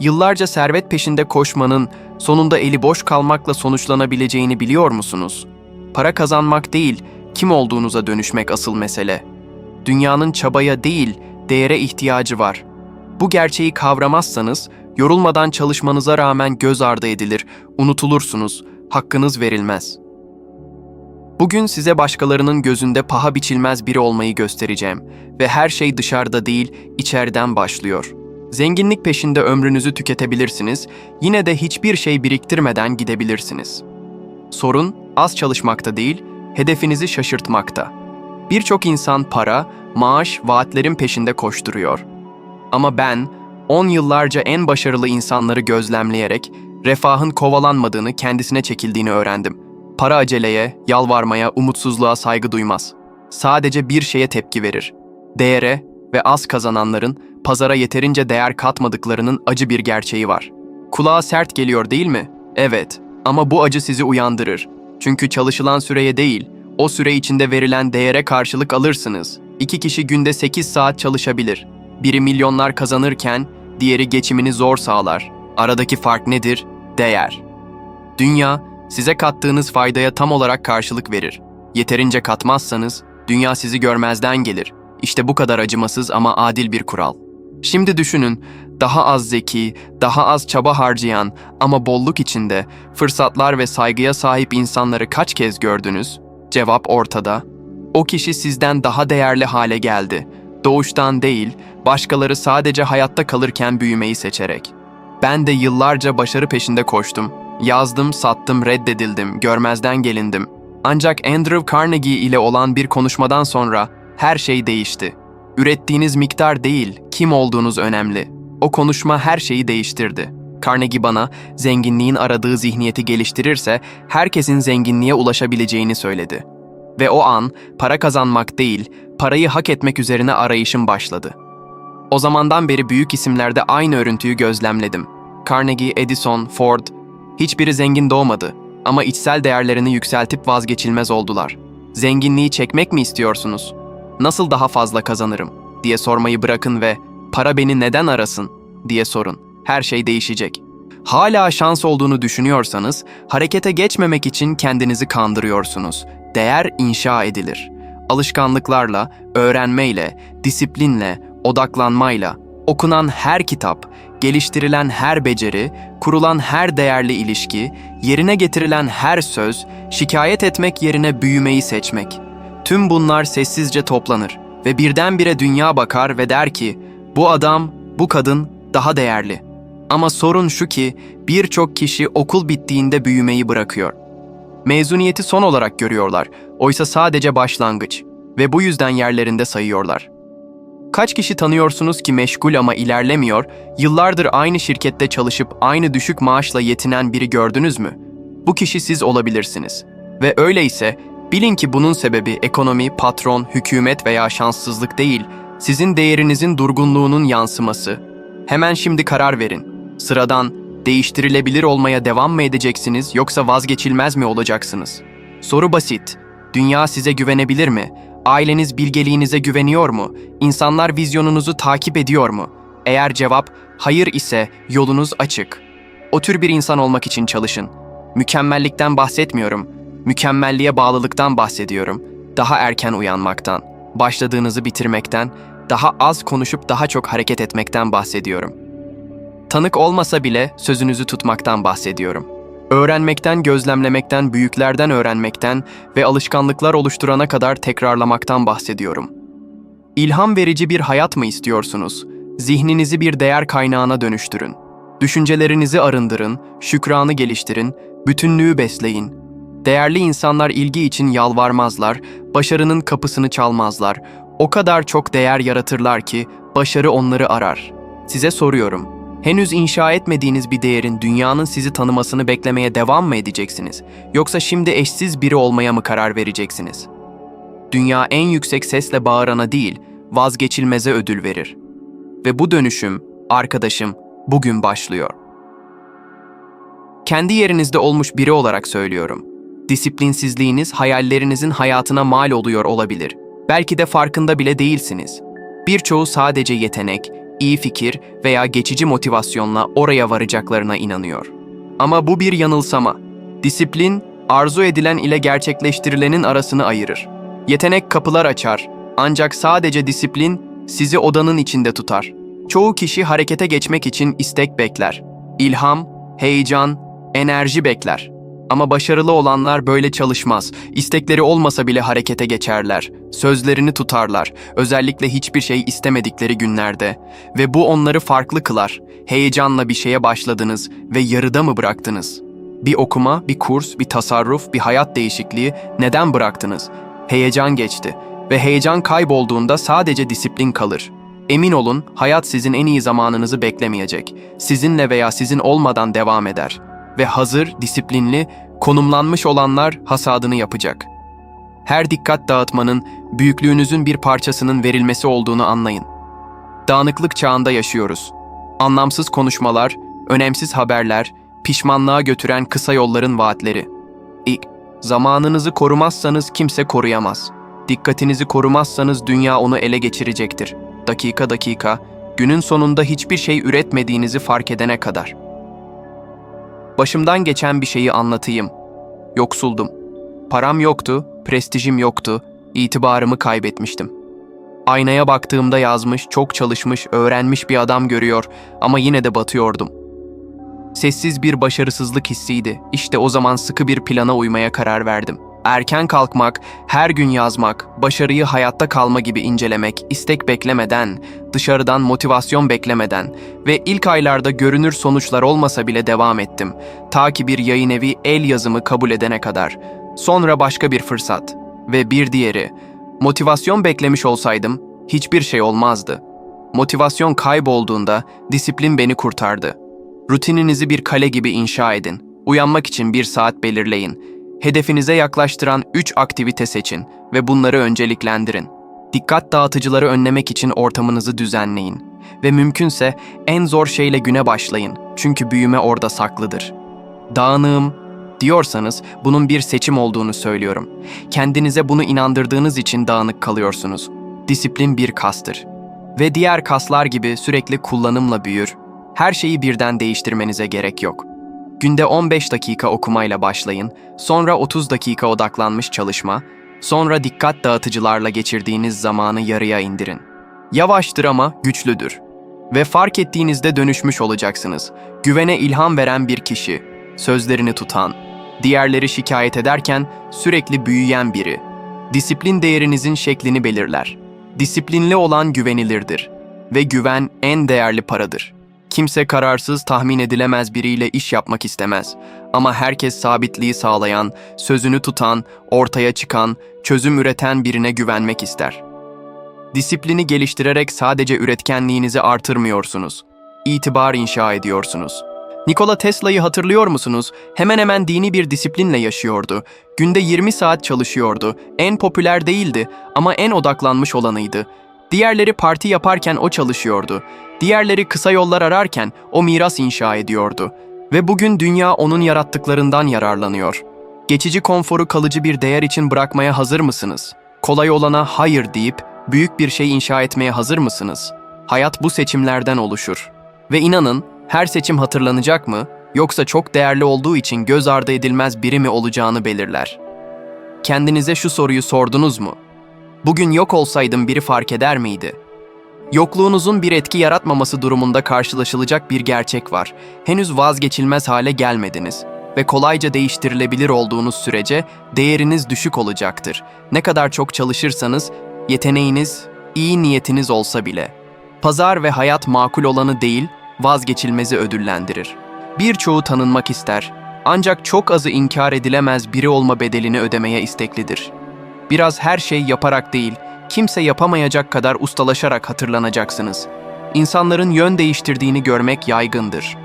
Yıllarca servet peşinde koşmanın sonunda eli boş kalmakla sonuçlanabileceğini biliyor musunuz? Para kazanmak değil, kim olduğunuza dönüşmek asıl mesele. Dünyanın çabaya değil, değere ihtiyacı var. Bu gerçeği kavramazsanız, yorulmadan çalışmanıza rağmen göz ardı edilir, unutulursunuz, hakkınız verilmez. Bugün size başkalarının gözünde paha biçilmez biri olmayı göstereceğim ve her şey dışarıda değil, içeriden başlıyor. Zenginlik peşinde ömrünüzü tüketebilirsiniz, yine de hiçbir şey biriktirmeden gidebilirsiniz. Sorun az çalışmakta değil, hedefinizi şaşırtmakta. Birçok insan para, maaş, vaatlerin peşinde koşturuyor. Ama ben 10 yıllarca en başarılı insanları gözlemleyerek refahın kovalanmadığını, kendisine çekildiğini öğrendim. Para aceleye, yalvarmaya, umutsuzluğa saygı duymaz. Sadece bir şeye tepki verir. Değere ve az kazananların pazara yeterince değer katmadıklarının acı bir gerçeği var. Kulağa sert geliyor değil mi? Evet. Ama bu acı sizi uyandırır. Çünkü çalışılan süreye değil, o süre içinde verilen değere karşılık alırsınız. İki kişi günde 8 saat çalışabilir. Biri milyonlar kazanırken, diğeri geçimini zor sağlar. Aradaki fark nedir? Değer. Dünya, size kattığınız faydaya tam olarak karşılık verir. Yeterince katmazsanız, dünya sizi görmezden gelir. İşte bu kadar acımasız ama adil bir kural. Şimdi düşünün, daha az zeki, daha az çaba harcayan ama bolluk içinde fırsatlar ve saygıya sahip insanları kaç kez gördünüz? Cevap ortada. O kişi sizden daha değerli hale geldi. Doğuştan değil, başkaları sadece hayatta kalırken büyümeyi seçerek. Ben de yıllarca başarı peşinde koştum. Yazdım, sattım, reddedildim, görmezden gelindim. Ancak Andrew Carnegie ile olan bir konuşmadan sonra her şey değişti. Ürettiğiniz miktar değil, kim olduğunuz önemli. O konuşma her şeyi değiştirdi. Carnegie bana zenginliğin aradığı zihniyeti geliştirirse herkesin zenginliğe ulaşabileceğini söyledi. Ve o an para kazanmak değil, parayı hak etmek üzerine arayışım başladı. O zamandan beri büyük isimlerde aynı örüntüyü gözlemledim. Carnegie, Edison, Ford, hiçbiri zengin doğmadı ama içsel değerlerini yükseltip vazgeçilmez oldular. Zenginliği çekmek mi istiyorsunuz? Nasıl daha fazla kazanırım diye sormayı bırakın ve para beni neden arasın diye sorun. Her şey değişecek. Hala şans olduğunu düşünüyorsanız harekete geçmemek için kendinizi kandırıyorsunuz. Değer inşa edilir. Alışkanlıklarla, öğrenmeyle, disiplinle, odaklanmayla, okunan her kitap, geliştirilen her beceri, kurulan her değerli ilişki, yerine getirilen her söz, şikayet etmek yerine büyümeyi seçmek. Tüm bunlar sessizce toplanır ve birdenbire dünya bakar ve der ki, bu adam, bu kadın daha değerli. Ama sorun şu ki birçok kişi okul bittiğinde büyümeyi bırakıyor. Mezuniyeti son olarak görüyorlar, oysa sadece başlangıç ve bu yüzden yerlerinde sayıyorlar. Kaç kişi tanıyorsunuz ki meşgul ama ilerlemiyor, yıllardır aynı şirkette çalışıp aynı düşük maaşla yetinen biri gördünüz mü? Bu kişi siz olabilirsiniz. Ve öyleyse bilin ki bunun sebebi ekonomi, patron, hükümet veya şanssızlık değil, sizin değerinizin durgunluğunun yansıması. Hemen şimdi karar verin. Sıradan, değiştirilebilir olmaya devam mı edeceksiniz yoksa vazgeçilmez mi olacaksınız? Soru basit. Dünya size güvenebilir mi? Aileniz bilgeliğinize güveniyor mu? İnsanlar vizyonunuzu takip ediyor mu? Eğer cevap hayır ise yolunuz açık. O tür bir insan olmak için çalışın. Mükemmellikten bahsetmiyorum. Mükemmelliğe bağlılıktan bahsediyorum. Daha erken uyanmaktan, başladığınızı bitirmekten, daha az konuşup daha çok hareket etmekten bahsediyorum. Tanık olmasa bile sözünüzü tutmaktan bahsediyorum. Öğrenmekten, gözlemlemekten, büyüklerden öğrenmekten ve alışkanlıklar oluşturana kadar tekrarlamaktan bahsediyorum. İlham verici bir hayat mı istiyorsunuz? Zihninizi bir değer kaynağına dönüştürün. Düşüncelerinizi arındırın, şükranı geliştirin, bütünlüğü besleyin. Değerli insanlar ilgi için yalvarmazlar, başarının kapısını çalmazlar. O kadar çok değer yaratırlar ki başarı onları arar. Size soruyorum. Henüz inşa etmediğiniz bir değerin dünyanın sizi tanımasını beklemeye devam mı edeceksiniz? Yoksa şimdi eşsiz biri olmaya mı karar vereceksiniz? Dünya en yüksek sesle bağırana değil, vazgeçilmeze ödül verir. Ve bu dönüşüm, arkadaşım, bugün başlıyor. Kendi yerinizde olmuş biri olarak söylüyorum. Disiplinsizliğiniz hayallerinizin hayatına mal oluyor olabilir. Belki de farkında bile değilsiniz. Birçoğu sadece yetenek, iyi fikir veya geçici motivasyonla oraya varacaklarına inanıyor. Ama bu bir yanılsama. Disiplin, arzu edilen ile gerçekleştirilenin arasını ayırır. Yetenek kapılar açar, ancak sadece disiplin sizi odanın içinde tutar. Çoğu kişi harekete geçmek için istek bekler. İlham, heyecan, enerji bekler. Ama başarılı olanlar böyle çalışmaz. İstekleri olmasa bile harekete geçerler. Sözlerini tutarlar. Özellikle hiçbir şey istemedikleri günlerde. Ve bu onları farklı kılar. Heyecanla bir şeye başladınız ve yarıda mı bıraktınız? Bir okuma, bir kurs, bir tasarruf, bir hayat değişikliği neden bıraktınız? Heyecan geçti ve heyecan kaybolduğunda sadece disiplin kalır. Emin olun, hayat sizin en iyi zamanınızı beklemeyecek. Sizinle veya sizin olmadan devam eder. Ve hazır, disiplinli, konumlanmış olanlar hasadını yapacak. Her dikkat dağıtmanın, büyüklüğünüzün bir parçasının verilmesi olduğunu anlayın. Dağınıklık çağında yaşıyoruz. Anlamsız konuşmalar, önemsiz haberler, pişmanlığa götüren kısa yolların vaatleri. İlk, zamanınızı korumazsanız kimse koruyamaz. Dikkatinizi korumazsanız dünya onu ele geçirecektir. Dakika dakika, günün sonunda hiçbir şey üretmediğinizi fark edene kadar. Başımdan geçen bir şeyi anlatayım. Yoksuldum. Param yoktu, prestijim yoktu, itibarımı kaybetmiştim. Aynaya baktığımda yazmış, çok çalışmış, öğrenmiş bir adam görüyor ama yine de batıyordum. Sessiz bir başarısızlık hissiydi. İşte o zaman sıkı bir plana uymaya karar verdim. Erken kalkmak, her gün yazmak, başarıyı hayatta kalma gibi incelemek, istek beklemeden, dışarıdan motivasyon beklemeden ve ilk aylarda görünür sonuçlar olmasa bile devam ettim. Ta ki bir yayın evi el yazımı kabul edene kadar. Sonra başka bir fırsat ve bir diğeri. Motivasyon beklemiş olsaydım hiçbir şey olmazdı. Motivasyon kaybolduğunda disiplin beni kurtardı. Rutininizi bir kale gibi inşa edin. Uyanmak için bir saat belirleyin. Hedefinize yaklaştıran 3 aktivite seçin ve bunları önceliklendirin. Dikkat dağıtıcıları önlemek için ortamınızı düzenleyin. Ve mümkünse en zor şeyle güne başlayın. Çünkü büyüme orada saklıdır. Dağınığım diyorsanız bunun bir seçim olduğunu söylüyorum. Kendinize bunu inandırdığınız için dağınık kalıyorsunuz. Disiplin bir kastır. Ve diğer kaslar gibi sürekli kullanımla büyür. Her şeyi birden değiştirmenize gerek yok. Günde 15 dakika okumayla başlayın, sonra 30 dakika odaklanmış çalışma, sonra dikkat dağıtıcılarla geçirdiğiniz zamanı yarıya indirin. Yavaştır ama güçlüdür. Ve fark ettiğinizde dönüşmüş olacaksınız. Güvene ilham veren bir kişi, sözlerini tutan, diğerleri şikayet ederken sürekli büyüyen biri. Disiplin değerinizin şeklini belirler. Disiplinli olan güvenilirdir ve güven en değerli paradır. Kimse kararsız, tahmin edilemez biriyle iş yapmak istemez. Ama herkes sabitliği sağlayan, sözünü tutan, ortaya çıkan, çözüm üreten birine güvenmek ister. Disiplini geliştirerek sadece üretkenliğinizi artırmıyorsunuz. İtibar inşa ediyorsunuz. Nikola Tesla'yı hatırlıyor musunuz? Hemen hemen dini bir disiplinle yaşıyordu. Günde 20 saat çalışıyordu. En popüler değildi ama en odaklanmış olanıydı. Diğerleri parti yaparken o çalışıyordu. Diğerleri kısa yollar ararken o miras inşa ediyordu. Ve bugün dünya onun yarattıklarından yararlanıyor. Geçici konforu kalıcı bir değer için bırakmaya hazır mısınız? Kolay olana hayır deyip büyük bir şey inşa etmeye hazır mısınız? Hayat bu seçimlerden oluşur. Ve inanın, her seçim hatırlanacak mı, yoksa çok değerli olduğu için göz ardı edilmez biri mi olacağını belirler. Kendinize şu soruyu sordunuz mu? Bugün yok olsaydım biri fark eder miydi? Yokluğunuzun bir etki yaratmaması durumunda karşılaşılacak bir gerçek var. Henüz vazgeçilmez hale gelmediniz ve kolayca değiştirilebilir olduğunuz sürece değeriniz düşük olacaktır. Ne kadar çok çalışırsanız yeteneğiniz, iyi niyetiniz olsa bile. Pazar ve hayat makul olanı değil, vazgeçilmezi ödüllendirir. Birçoğu tanınmak ister ancak çok azı inkar edilemez biri olma bedelini ödemeye isteklidir. Biraz her şey yaparak değil, kimse yapamayacak kadar ustalaşarak hatırlanacaksınız. İnsanların yön değiştirdiğini görmek yaygındır.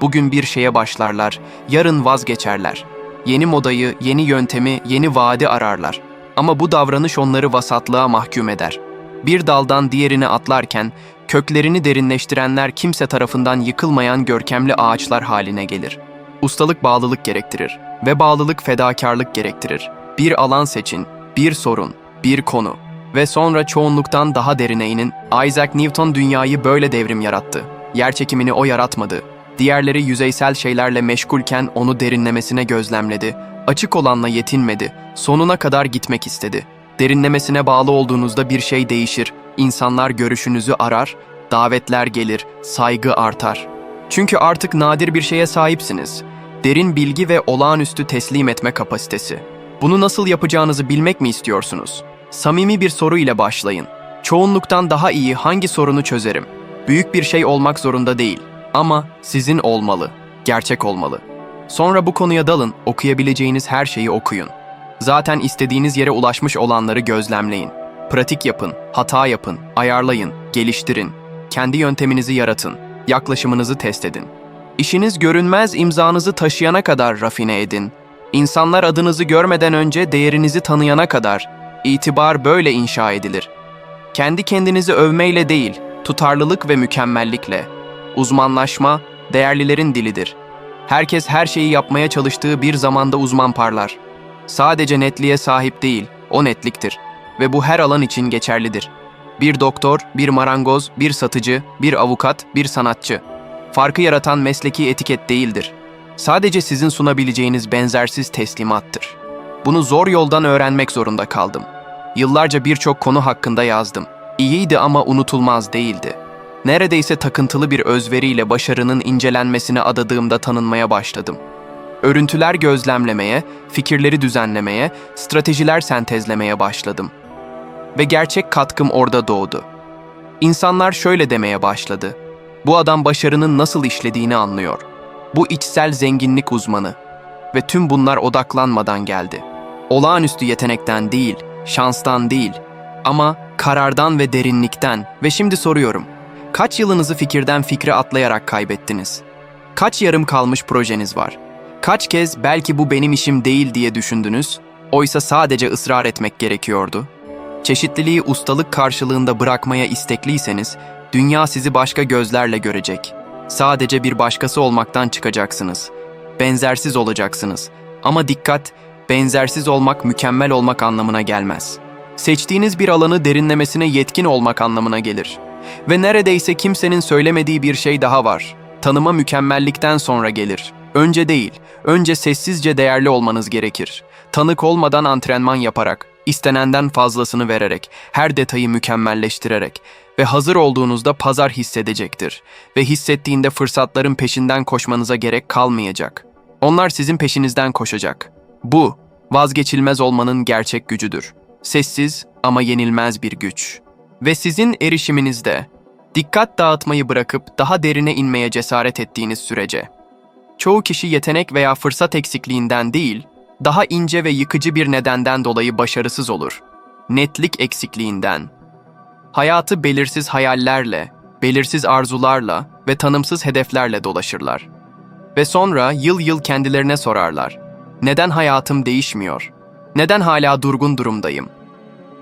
Bugün bir şeye başlarlar, yarın vazgeçerler. Yeni modayı, yeni yöntemi, yeni vaadi ararlar. Ama bu davranış onları vasatlığa mahkum eder. Bir daldan diğerine atlarken, köklerini derinleştirenler kimse tarafından yıkılmayan görkemli ağaçlar haline gelir. Ustalık bağlılık gerektirir ve bağlılık fedakarlık gerektirir. Bir alan seçin, bir sorun, bir konu. Ve sonra çoğunluktan daha derine inin. Isaac Newton dünyayı böyle devrim yarattı. Yer çekimini o yaratmadı. Diğerleri yüzeysel şeylerle meşgulken onu derinlemesine gözlemledi. Açık olanla yetinmedi. Sonuna kadar gitmek istedi. Derinlemesine bağlı olduğunuzda bir şey değişir. İnsanlar görüşünüzü arar, davetler gelir, saygı artar. Çünkü artık nadir bir şeye sahipsiniz. Derin bilgi ve olağanüstü teslim etme kapasitesi. Bunu nasıl yapacağınızı bilmek mi istiyorsunuz? Samimi bir soru ile başlayın. Çoğunluktan daha iyi hangi sorunu çözerim? Büyük bir şey olmak zorunda değil ama sizin olmalı, gerçek olmalı. Sonra bu konuya dalın, okuyabileceğiniz her şeyi okuyun. Zaten istediğiniz yere ulaşmış olanları gözlemleyin. Pratik yapın, hata yapın, ayarlayın, geliştirin. Kendi yönteminizi yaratın, yaklaşımınızı test edin. İşiniz görünmez imzanızı taşıyana kadar rafine edin. İnsanlar adınızı görmeden önce değerinizi tanıyana kadar itibar böyle inşa edilir. Kendi kendinizi övmeyle değil, tutarlılık ve mükemmellikle. Uzmanlaşma, değerlilerin dilidir. Herkes her şeyi yapmaya çalıştığı bir zamanda uzman parlar. Sadece netliğe sahip değil, o netliktir. Ve bu her alan için geçerlidir. Bir doktor, bir marangoz, bir satıcı, bir avukat, bir sanatçı. Farkı yaratan mesleki etiket değildir. Sadece sizin sunabileceğiniz benzersiz teslimattır. Bunu zor yoldan öğrenmek zorunda kaldım. Yıllarca birçok konu hakkında yazdım. İyiydi ama unutulmaz değildi. Neredeyse takıntılı bir özveriyle başarının incelenmesine adadığımda tanınmaya başladım. Örüntüler gözlemlemeye, fikirleri düzenlemeye, stratejiler sentezlemeye başladım. Ve gerçek katkım orada doğdu. İnsanlar şöyle demeye başladı. Bu adam başarının nasıl işlediğini anlıyor. Bu içsel zenginlik uzmanı. Ve tüm bunlar odaklanmadan geldi. Olağanüstü yetenekten değil, şanstan değil ama karardan ve derinlikten. Ve şimdi soruyorum. Kaç yılınızı fikirden fikre atlayarak kaybettiniz? Kaç yarım kalmış projeniz var? Kaç kez belki bu benim işim değil diye düşündünüz? Oysa sadece ısrar etmek gerekiyordu. Çeşitliliği ustalık karşılığında bırakmaya istekliyseniz, dünya sizi başka gözlerle görecek. Sadece bir başkası olmaktan çıkacaksınız. Benzersiz olacaksınız. Ama dikkat, benzersiz olmak mükemmel olmak anlamına gelmez. Seçtiğiniz bir alanı derinlemesine yetkin olmak anlamına gelir. Ve neredeyse kimsenin söylemediği bir şey daha var. Tanıma mükemmellikten sonra gelir. Önce değil, önce sessizce değerli olmanız gerekir. Tanık olmadan antrenman yaparak, istenenden fazlasını vererek, her detayı mükemmelleştirerek ve hazır olduğunuzda pazar hissedecektir. Ve hissettiğinde fırsatların peşinden koşmanıza gerek kalmayacak. Onlar sizin peşinizden koşacak. Bu, vazgeçilmez olmanın gerçek gücüdür. Sessiz ama yenilmez bir güç. Ve sizin erişiminizde, dikkat dağıtmayı bırakıp daha derine inmeye cesaret ettiğiniz sürece. Çoğu kişi yetenek veya fırsat eksikliğinden değil, daha ince ve yıkıcı bir nedenden dolayı başarısız olur. Netlik eksikliğinden. Hayatı belirsiz hayallerle, belirsiz arzularla ve tanımsız hedeflerle dolaşırlar. Ve sonra yıl yıl kendilerine sorarlar. Neden hayatım değişmiyor? Neden hala durgun durumdayım?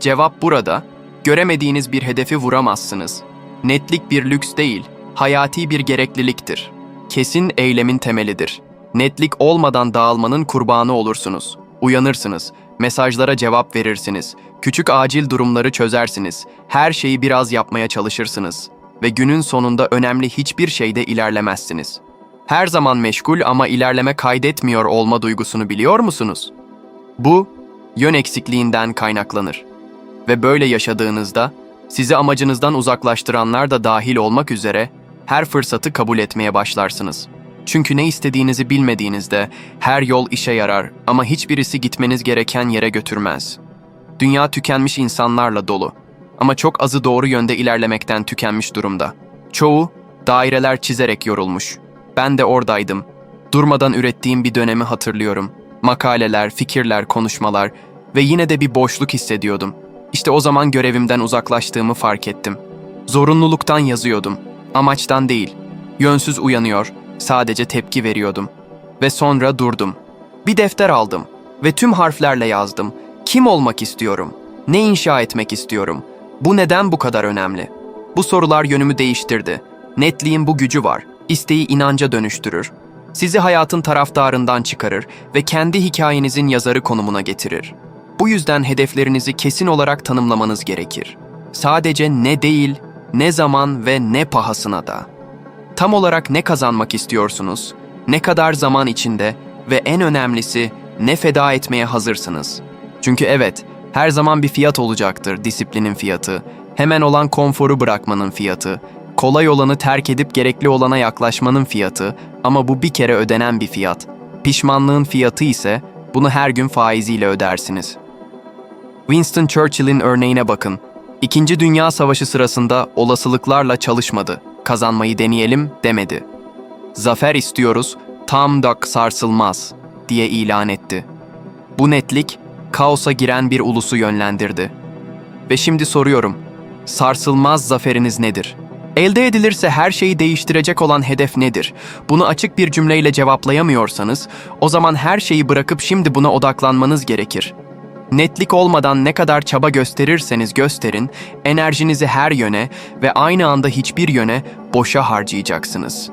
Cevap burada. Göremediğiniz bir hedefi vuramazsınız. Netlik bir lüks değil, hayati bir gerekliliktir. Kesin eylemin temelidir. Netlik olmadan dağılmanın kurbanı olursunuz. Uyanırsınız, mesajlara cevap verirsiniz, küçük acil durumları çözersiniz, her şeyi biraz yapmaya çalışırsınız ve günün sonunda önemli hiçbir şeyde ilerlemezsiniz. Her zaman meşgul ama ilerleme kaydetmiyor olma duygusunu biliyor musunuz? Bu, yön eksikliğinden kaynaklanır. Ve böyle yaşadığınızda, sizi amacınızdan uzaklaştıranlar da dahil olmak üzere her fırsatı kabul etmeye başlarsınız. Çünkü ne istediğinizi bilmediğinizde her yol işe yarar ama hiçbirisi gitmeniz gereken yere götürmez. Dünya tükenmiş insanlarla dolu ama çok azı doğru yönde ilerlemekten tükenmiş durumda. Çoğu daireler çizerek yorulmuş. Ben de oradaydım. Durmadan ürettiğim bir dönemi hatırlıyorum. Makaleler, fikirler, konuşmalar ve yine de bir boşluk hissediyordum. İşte o zaman görevimden uzaklaştığımı fark ettim. Zorunluluktan yazıyordum, amaçtan değil. Yönsüz uyanıyor, sadece tepki veriyordum. Ve sonra durdum. Bir defter aldım ve tüm harflerle yazdım. Kim olmak istiyorum? Ne inşa etmek istiyorum? Bu neden bu kadar önemli? Bu sorular yönümü değiştirdi. Netliğin bu gücü var. İsteği inanca dönüştürür. Sizi hayatın taraftarından çıkarır ve kendi hikayenizin yazarı konumuna getirir. Bu yüzden hedeflerinizi kesin olarak tanımlamanız gerekir. Sadece ne değil, ne zaman ve ne pahasına da. Tam olarak ne kazanmak istiyorsunuz? Ne kadar zaman içinde ve en önemlisi ne feda etmeye hazırsınız? Çünkü evet, her zaman bir fiyat olacaktır disiplinin fiyatı, hemen olan konforu bırakmanın fiyatı, kolay olanı terk edip gerekli olana yaklaşmanın fiyatı ama bu bir kere ödenen bir fiyat. Pişmanlığın fiyatı ise bunu her gün faiziyle ödersiniz. Winston Churchill'in örneğine bakın. İkinci Dünya Savaşı sırasında olasılıklarla çalışmadı. Kazanmayı deneyelim demedi. Zafer istiyoruz, tam dak sarsılmaz diye ilan etti. Bu netlik kaosa giren bir ulusu yönlendirdi. Ve şimdi soruyorum. Sarsılmaz zaferiniz nedir? Elde edilirse her şeyi değiştirecek olan hedef nedir? Bunu açık bir cümleyle cevaplayamıyorsanız, o zaman her şeyi bırakıp şimdi buna odaklanmanız gerekir. Netlik olmadan ne kadar çaba gösterirseniz gösterin, enerjinizi her yöne ve aynı anda hiçbir yöne boşa harcayacaksınız.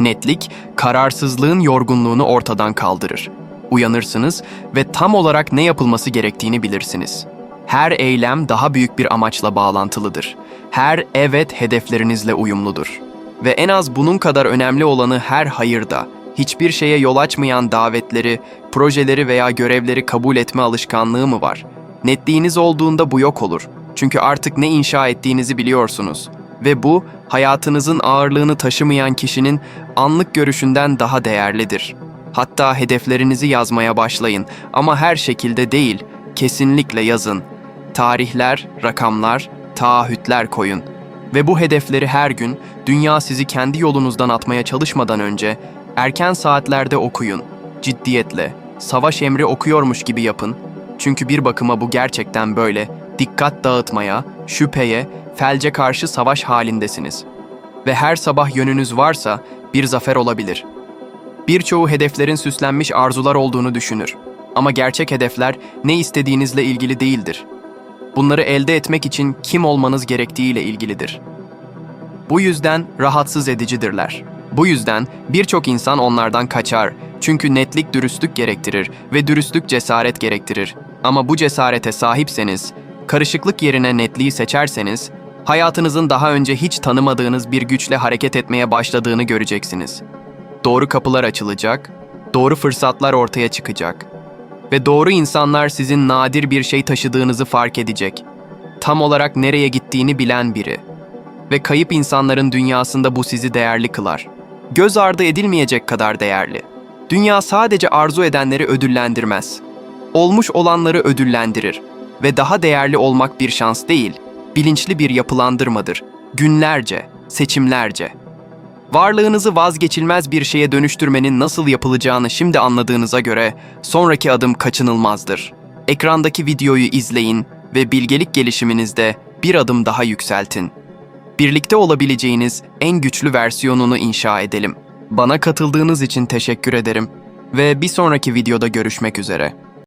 Netlik, kararsızlığın yorgunluğunu ortadan kaldırır. Uyanırsınız ve tam olarak ne yapılması gerektiğini bilirsiniz. Her eylem daha büyük bir amaçla bağlantılıdır. Her evet hedeflerinizle uyumludur. Ve en az bunun kadar önemli olanı her hayırda, hiçbir şeye yol açmayan davetleri, projeleri veya görevleri kabul etme alışkanlığı mı var? Netliğiniz olduğunda bu yok olur. Çünkü artık ne inşa ettiğinizi biliyorsunuz. Ve bu, hayatınızın ağırlığını taşımayan kişinin anlık görüşünden daha değerlidir. Hatta hedeflerinizi yazmaya başlayın ama her şekilde değil, kesinlikle yazın. Tarihler, rakamlar, taahhütler koyun. Ve bu hedefleri her gün dünya sizi kendi yolunuzdan atmaya çalışmadan önce erken saatlerde okuyun. Ciddiyetle, savaş emri okuyormuş gibi yapın. Çünkü bir bakıma bu gerçekten böyle. Dikkat dağıtmaya, şüpheye, felce karşı savaş halindesiniz. Ve her sabah yönünüz varsa bir zafer olabilir. Birçoğu hedeflerin süslenmiş arzular olduğunu düşünür. Ama gerçek hedefler ne istediğinizle ilgili değildir. Bunları elde etmek için kim olmanız gerektiğiyle ilgilidir. Bu yüzden rahatsız edicidirler. Bu yüzden birçok insan onlardan kaçar. Çünkü netlik dürüstlük gerektirir ve dürüstlük cesaret gerektirir. Ama bu cesarete sahipseniz, karışıklık yerine netliği seçerseniz, hayatınızın daha önce hiç tanımadığınız bir güçle hareket etmeye başladığını göreceksiniz. Doğru kapılar açılacak, doğru fırsatlar ortaya çıkacak ve doğru insanlar sizin nadir bir şey taşıdığınızı fark edecek. Tam olarak nereye gittiğini bilen biri. Ve kayıp insanların dünyasında bu sizi değerli kılar. Göz ardı edilmeyecek kadar değerli. Dünya sadece arzu edenleri ödüllendirmez. Olmuş olanları ödüllendirir ve daha değerli olmak bir şans değil, bilinçli bir yapılandırmadır. Günlerce, seçimlerce. Varlığınızı vazgeçilmez bir şeye dönüştürmenin nasıl yapılacağını şimdi anladığınıza göre sonraki adım kaçınılmazdır. Ekrandaki videoyu izleyin ve bilgelik gelişiminizde bir adım daha yükseltin. Birlikte olabileceğiniz en güçlü versiyonunu inşa edelim. Bana katıldığınız için teşekkür ederim ve bir sonraki videoda görüşmek üzere.